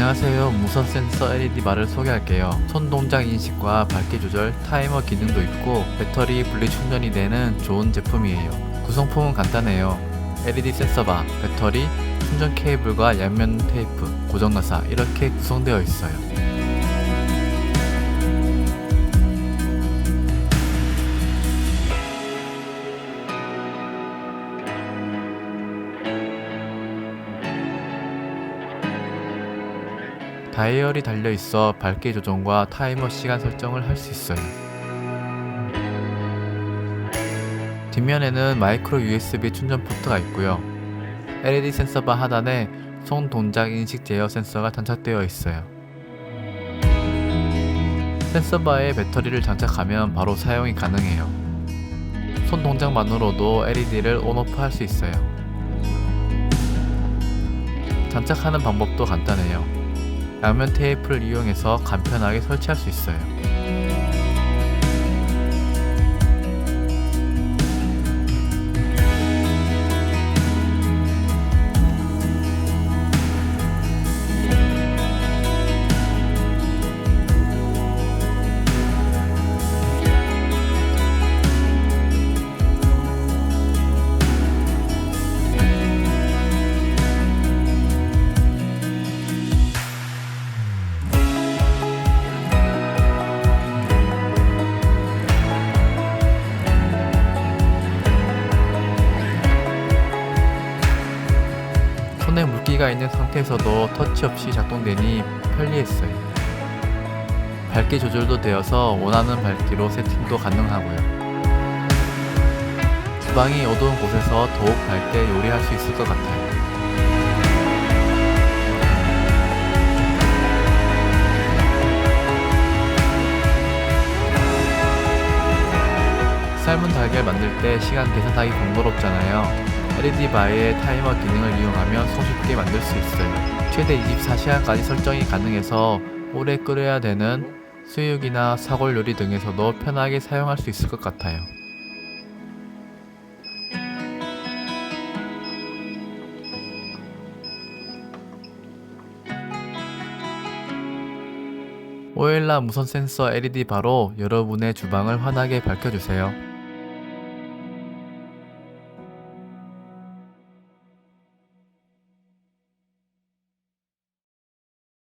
안녕하세요. 무선 센서 LED 바를 소개할게요. 손 동작 인식과 밝기 조절, 타이머 기능도 있고 배터리 분리 충전이 되는 좋은 제품이에요. 구성품은 간단해요. LED 센서 바, 배터리, 충전 케이블과 양면 테이프, 고정가사 이렇게 구성되어 있어요. 다이얼이 달려 있어 밝기 조정과 타이머 시간 설정을 할 수 있어요. 뒷면에는 마이크로 USB 충전 포트가 있고요. LED 센서바 하단에 손 동작 인식 제어 센서가 장착되어 있어요. 센서바에 배터리를 장착하면 바로 사용이 가능해요. 손 동작만으로도 LED를 온오프 할 수 있어요. 장착하는 방법도 간단해요. 양면 테이프를 이용해서 간편하게 설치할 수 있어요. 손에 물기가 있는 상태에서도 터치 없이 작동되니 편리했어요. 밝기 조절도 되어서 원하는 밝기로 세팅도 가능하고요. 주방이 어두운 곳에서 더욱 밝게 요리할 수 있을 것 같아요. 삶은 달걀 만들 때 시간 계산하기 번거롭잖아요. LED 바의 타이머 기능을 이용하면 손쉽게 만들 수 있어요. 최대 24시간까지 설정이 가능해서 오래 끓여야 되는 수육이나 사골 요리 등에서도 편하게 사용할 수 있을 것 같아요. 오엘라 무선 센서 LED 바로 여러분의 주방을 환하게 밝혀주세요.